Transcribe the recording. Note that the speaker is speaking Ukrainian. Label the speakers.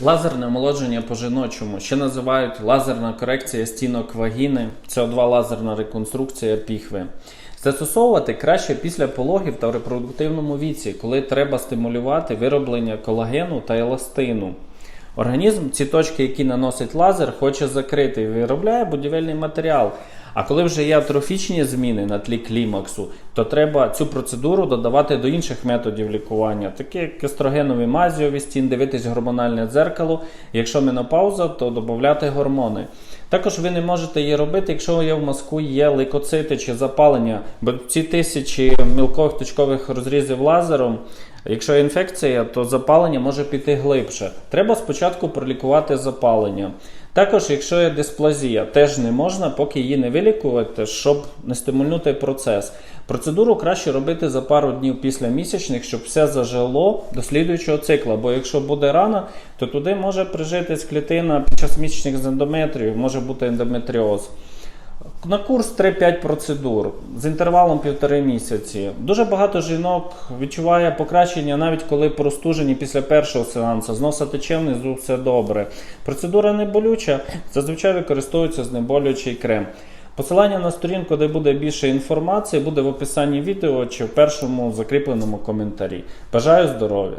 Speaker 1: Лазерне омолодження по жіночому, ще називають лазерна корекція стінок вагіни, co 2 лазерна реконструкція піхви. Застосовувати краще після пологів та в репродуктивному віці, коли треба стимулювати вироблення колагену та еластину. Організм ці точки, які наносить лазер, хоче закрити і виробляє будівельний матеріал. А коли вже є атрофічні зміни на тлі клімаксу, то треба цю процедуру додавати до інших методів лікування, такі як естрогенові мазіові стін, дивитись гормональне дзеркало. Якщо менопауза, то додати гормони. Також ви не можете її робити, якщо є в мозку є лейкоцити чи запалення, бо ці тисячі мілкових точкових розрізів лазером. Якщо інфекція, то запалення може піти глибше. Треба спочатку пролікувати запалення. Також, якщо є дисплазія, теж не можна, поки її не вилікувати, щоб не стимульнути процес. Процедуру краще робити за пару днів після місячних, щоб все зажило до слідуючого цикла. Бо якщо буде рана, то туди може прижитись клітина під час місячних з ендометрію, може бути ендометріоз. На курс 3-5 процедур з інтервалом півтори місяці. Дуже багато жінок відчуває покращення, навіть коли простужені після першого сеансу. З носа тече внизу все добре. Процедура не болюча, зазвичай використовується знеболюючий крем. Посилання на сторінку, де буде більше інформації, буде в описанні відео чи в першому закріпленому коментарі. Бажаю здоров'я!